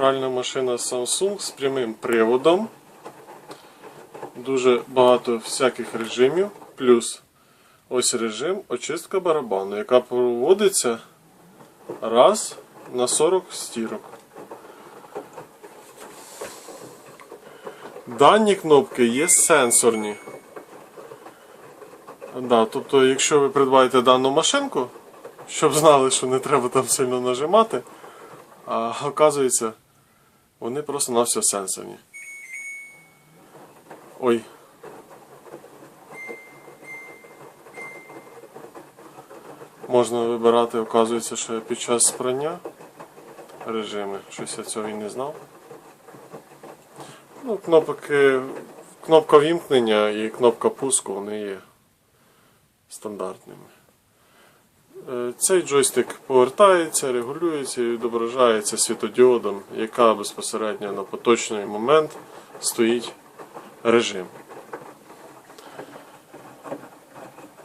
Пральна машина Samsung з прямим приводом. Дуже багато всяких режимів. Плюс ось режим очистка барабану, яка проводиться раз на 40 стірок. Дані кнопки є сенсорні. Да, тобто, якщо ви придбаєте дану машинку, щоб знали, що не треба там сильно нажимати, а оказується, вони просто на все сенсорні. Ой. Можна вибирати, оказується, що під час прання режими. Щось я цього і не знав. Ну, кнопки, кнопка вімкнення і кнопка пуску вони є стандартними. Е, Цей джойстик повертається, регулюється і відображається світодіодом, яка безпосередньо на поточний момент стоїть режим.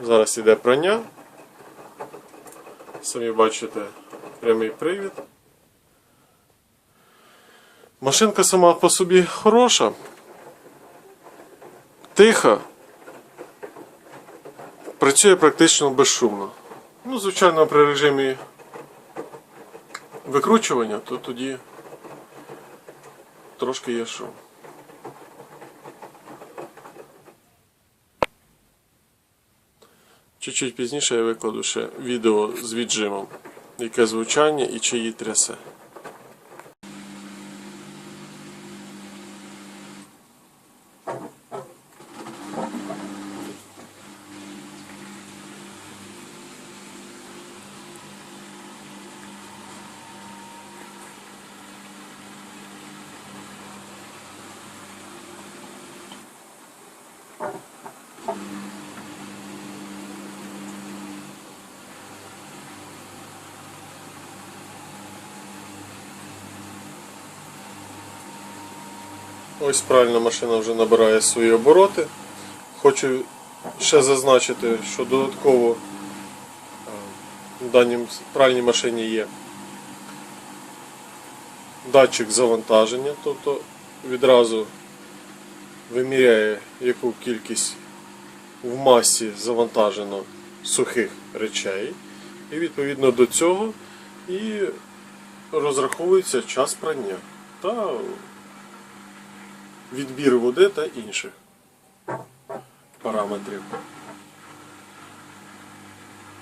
Зараз йде прання. Самі бачите прямий привід. Машинка сама по собі хороша, тиха, працює практично безшумно. Ну, звичайно, при режимі викручування, то тоді трошки є шум. Чуть-чуть пізніше я викладу ще відео з віджимом, яке звучання і чи її трясе. Ось правильно машина вже набирає свої обороти. Хочу ще зазначити, що додатково е, в даній пральній машині є датчик завантаження, тобто відразу виміряє, яку кількість в масі завантажено сухих речей. І відповідно до цього і розраховується час прання та відбір води та інших параметрів.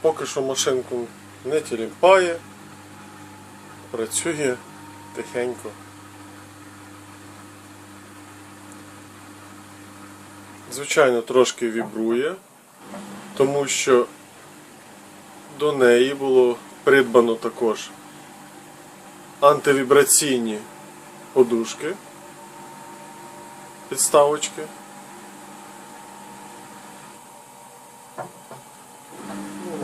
Поки що машинку не тіліпає, працює тихенько. Звичайно, трошки вібрує, тому що до неї було придбано також антивібраційні подушки підставочки. Ну,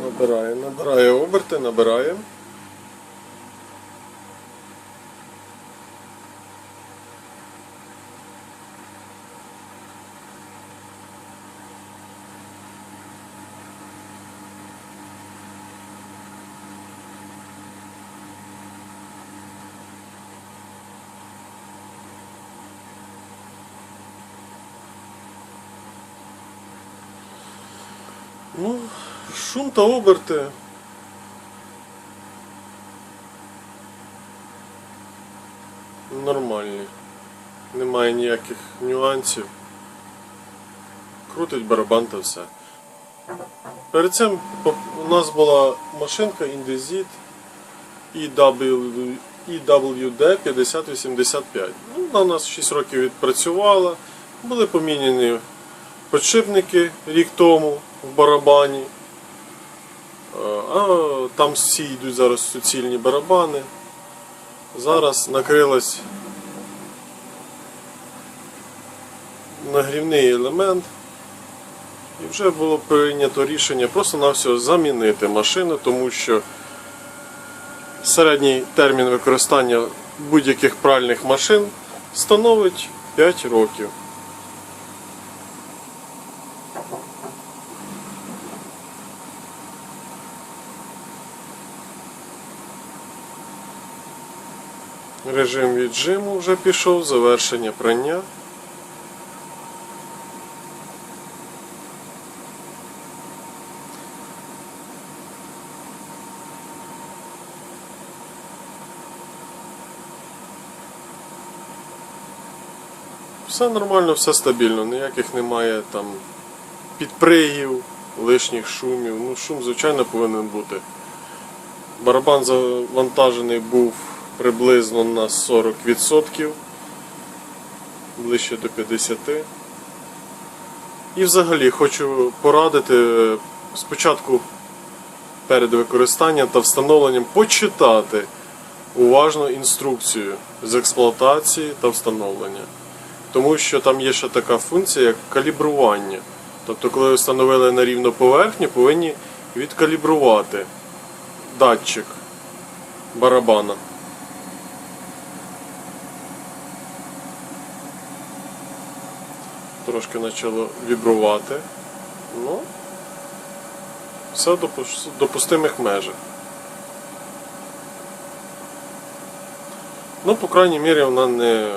Набирає, набирає оберти, набирає. Ну, шум та оберти. Нормальні. Немає ніяких нюансів. Крутить барабан та все. Перед цим у нас була машинка Indesit EW, EWD 5085. Ну, Вона у нас 6 років відпрацювала. Були поміняні подшипники рік тому в барабані. Е, А там всі йдуть зараз суцільні барабани. Зараз накрилась нагрівний елемент. І вже було прийнято рішення просто-навсього замінити машину, тому що середній термін використання будь-яких пральних машин становить 5 років. Режим віджиму вже пішов, завершення прання. Все нормально, все стабільно, ніяких немає там підпригів, лишніх шумів. Ну, шум, звичайно, повинен бути. Барабан завантажений був приблизно на 40%, ближче до 50%. І взагалі хочу порадити е, спочатку перед використанням та встановленням почитати уважно інструкцію з експлуатації та встановлення. Тому що там є ще така функція, як калібрування. Тобто, коли ви встановили на рівну поверхню, повинні відкалібрувати датчик барабана. Трошки почало вібрувати. Ну, все в допус- допустимих межах. Ну, по крайній мірі, вона не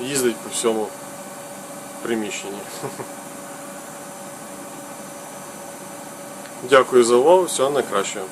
їздить по всьому приміщенні. Дякую за увагу, всього найкращого.